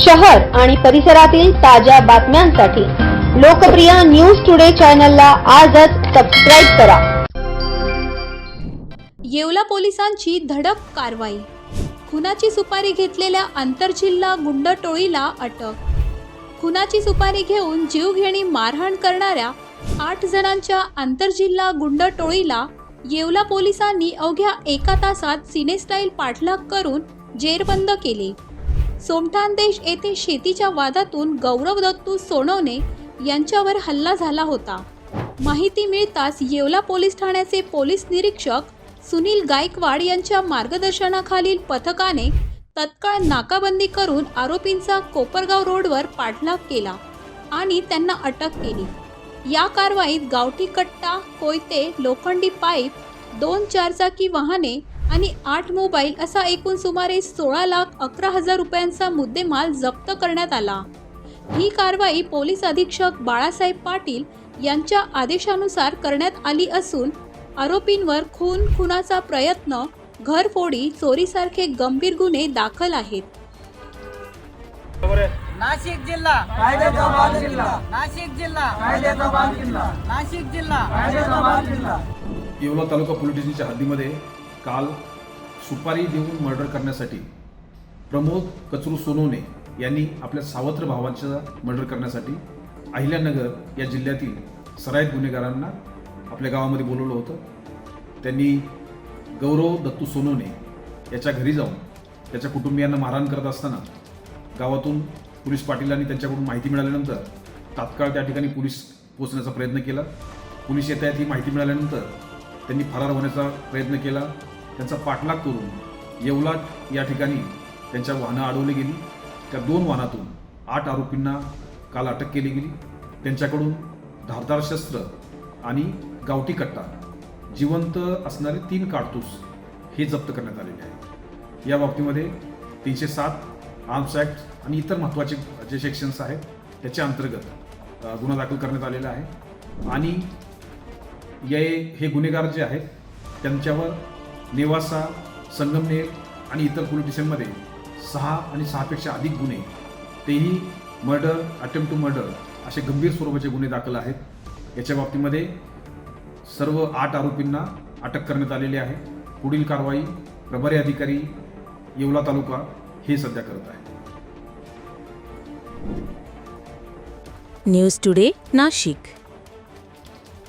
शहर आणि परिसरातील ताज्या बातम्यांसाठी लोकप्रिय न्यूज टुडे चॅनलला आजच सबस्क्राईब करा. येवला पोलिसांची धडक कारवाई. खुनाची सुपारी घेतलेल्या आंतरजिल्हा गुंड टोळीला अटक. खुनाची सुपारी घेऊन जीवघेणी मारहाण करणाऱ्या आठ जणांच्या आंतरजिल्हा गुंड टोळीला येवला पोलिसांनी अवघ्या एका तासात सिनेस्टाईल पाठलाग करून जेरबंद केले. सोमठाणदेश येथे शेतीच्या वादातून गौरव दत्तू सोनवणे यांच्यावर हल्ला झाला होता. माहिती मिळताच येवला पोलीस ठाण्याचे पोलीस निरीक्षक सुनील गायकवाड यांच्या मार्गदर्शनाखालील पथकाने तत्काळ नाकाबंदी करून आरोपींचा कोपरगाव रोडवर पाठलाग केला आणि त्यांना अटक केली. या कारवाईत गावठी कट्टा कोयते लोखंडी पाईप दोन चारचाकी वाहने आणि आठ मोबाईल असा एकूण सुमारे सोळा लाख अकरा हजार रुपयांचा मुद्देमाल जप्त करण्यात आला. ही कारवाई पोलीस अधीक्षक बाळासाहेब पाटील यांच्या आदेशानुसार करण्यात आली असून आरोपींवर खून खुनाचा प्रयत्न घरफोडी चोरीसारखे गंभीर गुन्हे दाखल आहेत. नाशिक जिल्हा. कायद्याचा जिल्हा. नाशिक जिल्हा. कायद्याचा जिल्हा. नाशिक जिल्हा. कायद्याचा जिल्हा. येवला तालुका पोलीस स्टेशनच्या हद्दीमध्ये काल सुपारी देऊन मर्डर करण्यासाठी प्रमोद कचरू सोनवणे यांनी आपल्या सावत्र भावांचा मर्डर करण्यासाठी अहिल्यानगर या जिल्ह्यातील सराईत गुन्हेगारांना आपल्या गावामध्ये बोलवलं होतं. त्यांनी गौरव दत्तू सोनवणे याच्या घरी जाऊन त्याच्या कुटुंबियांना मारहाण करत असताना गावातून पोलीस पाटीलांनी त्यांच्याकडून माहिती मिळाल्यानंतर तात्काळ त्या ठिकाणी पोलीस पोचण्याचा प्रयत्न केला. पोलीस येत आहेत ही माहिती मिळाल्यानंतर त्यांनी फरार होण्याचा प्रयत्न केला. त्यांचा पाठलाग करून येवला या ठिकाणी त्यांच्या वाहनं अडवली गेली. त्या दोन वाहनातून आठ आरोपींना काल अटक केली गेली. त्यांच्याकडून धारदार शस्त्र आणि गावठी कट्टा जिवंत असणारे तीन काडतूस हे जप्त करण्यात आलेले आहे या बाबतीमध्ये तीनशे सात आर्म्स ॲक्ट आणि इतर महत्त्वाचे जे सेक्शन्स आहेत त्याच्या अंतर्गत गुन्हा दाखल करण्यात आलेला आहे. आणि ये हे गुन्हेगार जे आहेत त्यांच्यावर नेवासा संगमनेर आणि इतर पोलीस स्टेशनमध्ये सहा आणि सहापेक्षा अधिक गुन्हे तेही मर्डर अटेम्प्ट टू मर्डर असे गंभीर स्वरूपाचे गुन्हे दाखल आहेत. याच्या बाबतीमध्ये सर्व आठ आरोपींना अटक करण्यात आलेली आहे. पुढील कारवाई प्रभारी अधिकारी येवला तालुका हे सध्या करत आहे. News today Nashik.